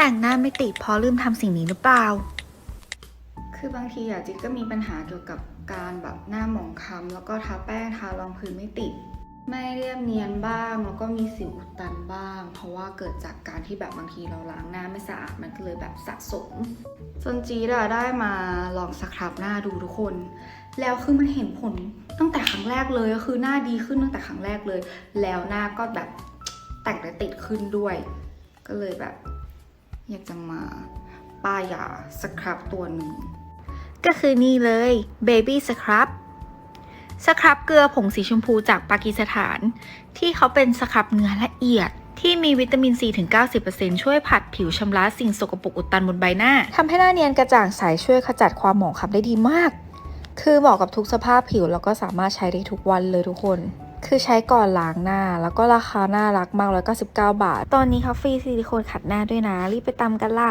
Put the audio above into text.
แต่งหน้าไม่ติดเพราะลืมทำสิ่งนี้หรือเปล่า คือบางทีอะจิ๊กก็มีปัญหาเกี่ยวกับการแบบหน้าหมองคล้ำแล้วก็ทาแป้งทารองพื้นไม่ติด ไม่เรียบเนียนบ้างแล้วก็มีสิวอุดตันบ้าง เพราะว่าเกิดจากการที่แบบบางทีเราล้างหน้าไม่สะอาดมันก็เลยแบบสะสมจนจีดอะได้มาลองสครับหน้าดูทุกคน แล้วคือมันเห็นผลตั้งแต่ครั้งแรกเลยก็คือหน้าดีขึ้นตั้งแต่ครั้งแรกเลย แล้วหน้าก็แบบแต่งและติดขึ้นด้วย ก็เลยแบบ อยากจะมาป้ายยาสครับตัวหนึ่ง ก็คือนี่เลย Baby Scrub สครับเกลือผงสีชมพูจากปากีสถาน ที่เขาเป็นสครับเนื้อละเอียดที่มีวิตามินซีถึง 90%ช่วยผัดผิวชำระสิ่งสกปรกอุดตันบนใบหน้า ทำให้หน้าเนียนกระจ่างใสช่วยขจัดความหมองคล้ำได้ดีมาก คือเหมาะกับทุกสภาพผิวแล้วก็สามารถใช้ได้ทุกวันเลยทุกคน คือใช้ก่อนล้างหน้า แล้วก็ราคาน่ารักมาก199 บาท ตอนนี้เขาฟรีซิลิโคนขัดหน้าด้วยนะ รีบไปตามกันล่ะ